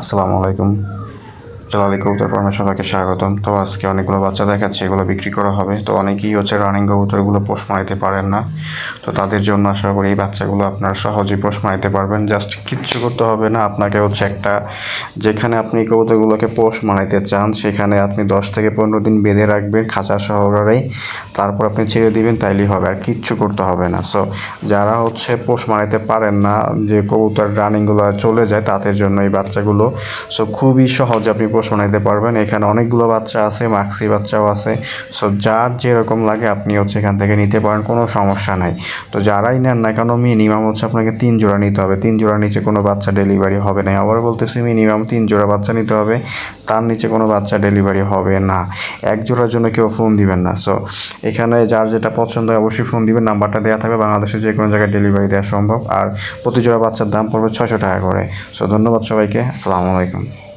আসসালামু আলাইকুম। জালালি কবুতর ফার্মে সবাইকে স্বাগতম। তো আজকে অনেকগুলো বাচ্চা দেখাচ্ছে, এগুলো বিক্রি করা হবে। তো অনেকেই হচ্ছে রানিং কবুতরগুলো পোষ মারাইতে পারেন না। তো তাদের জন্য আশা করি এই বাচ্চাগুলো আপনারা সহজেই পোষ মারাইতে পারবেন। জাস্ট কিচ্ছু করতে হবে না, আপনাকে হচ্ছে একটা, যেখানে আপনি কবুতরগুলোকে পোষ মারাইতে চান, সেখানে আপনি দশ থেকে পনেরো দিন বেঁধে রাখবেন খাঁচা সহকারেই তারপর আপনি ছেড়ে দিবেন, তাইলেই হবে, আর কিচ্ছু করতে হবে না। সো যারা হচ্ছে পোষ মারাইতে পারেন না, যে কবুতর রানিংগুলো চলে যায়, তাদের জন্য এই বাচ্চাগুলো। সো খুবই সহজে আপনি পোষ মানাইতে পারবেন। এখানে অনেকগুলো বাচ্চা আছে, মাক্সি বাচ্চাও আছে। সো যার যেরকম লাগে আপনি হচ্ছে এখান থেকে নিতে পারেন, কোনো সমস্যা নাই। তো যারাই নেন না কেন মিনিমাম হচ্ছে আপনাকে তিন জোড়া নিতে হবে। তিন জোড়া নিচে কোনো বাচ্চা ডেলিভারি হবে না। আবার বলতেছি মিনিমাম তিন জোড়া বাচ্চা নিতে হবে। তার নিচে কোনো বাচ্চা ডেলিভারি হবে না। এক জোড়ার জন্য কেউ ফোন দিবেন না। সো এখানে যার যেটা পছন্দ হয় অবশ্যই ফোন দিবেন। নাম্বারটা দেওয়া থাকবে। বাংলাদেশের যে কোনো জায়গায় ডেলিভারি দেওয়া সম্ভব। আর প্রতি জোড়া বাচ্চার দাম পড়বে ছয়শো টাকা করে। সো ধন্যবাদ সবাইকে। আসসালামু আলাইকুম।